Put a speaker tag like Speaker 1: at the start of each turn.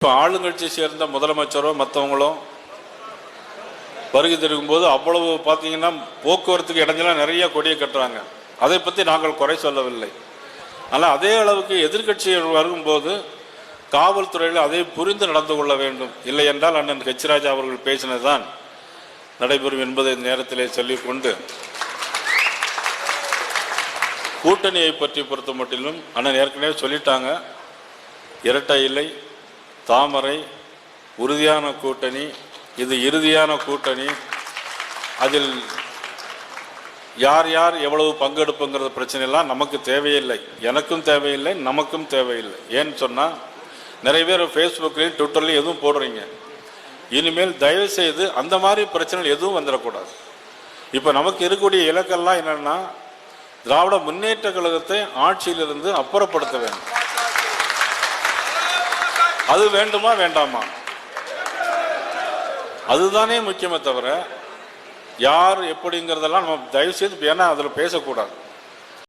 Speaker 1: இப்போ ஆளுங்கட்சியை சேர்ந்த முதலமைச்சரோ மற்றவங்களோ வருகை தெரிவிக்கும்போது அவ்வளவு பார்த்தீங்கன்னா போக்குவரத்துக்கு இடைஞ்சலாம் நிறைய கொடியை கட்டுறாங்க. அதை பற்றி நாங்கள் குறை சொல்லவில்லை. ஆனால் அதே அளவுக்கு எதிர்கட்சிகள் வரும்போது காவல்துறையில் அதை புரிந்து நடந்து கொள்ள வேண்டும். இல்லை என்றால் அண்ணன் ஹெச்ராஜா அவர்கள் பேசினதுதான் நடைபெறும் என்பதை இந்த நேரத்திலே சொல்லிக்கொண்டு கூட்டணியை பற்றி பொறுத்த மட்டிலும் அண்ணன் ஏற்கனவே சொல்லிட்டாங்க. இரட்டை இல்லை. தாமரை உறுதியான கூட்டணி இது இறுதியான கூட்டணி. அதில் யார் யார் எவ்வளவு பங்கெடுப்புங்கிற பிரச்சனைலாம் நமக்கு தேவையில்லை. எனக்கும் தேவையில்லை நமக்கும் தேவையில்லை. ஏன்னு சொன்னால் நிறைய பேர் ஃபேஸ்புக்லேயும் ட்விட்டர்லையும் எதுவும் போடுறீங்க. இனிமேல் தயவு செய்து அந்த மாதிரி பிரச்சனைகள் எதுவும் வந்துடக்கூடாது. இப்போ நமக்கு இருக்கக்கூடிய இலக்கெல்லாம் என்னென்னா திராவிட முன்னேற்ற கழகத்தை ஆட்சியிலிருந்து அப்புறப்படுத்த வேண்டும். அது வேண்டுமா வேண்டாமா? அதுதானே முக்கியமே தவிர யார் எப்படிங்கிறதெல்லாம் நம்ம தயவு செய்து ஏன்னா அதில் பேசக்கூடாது.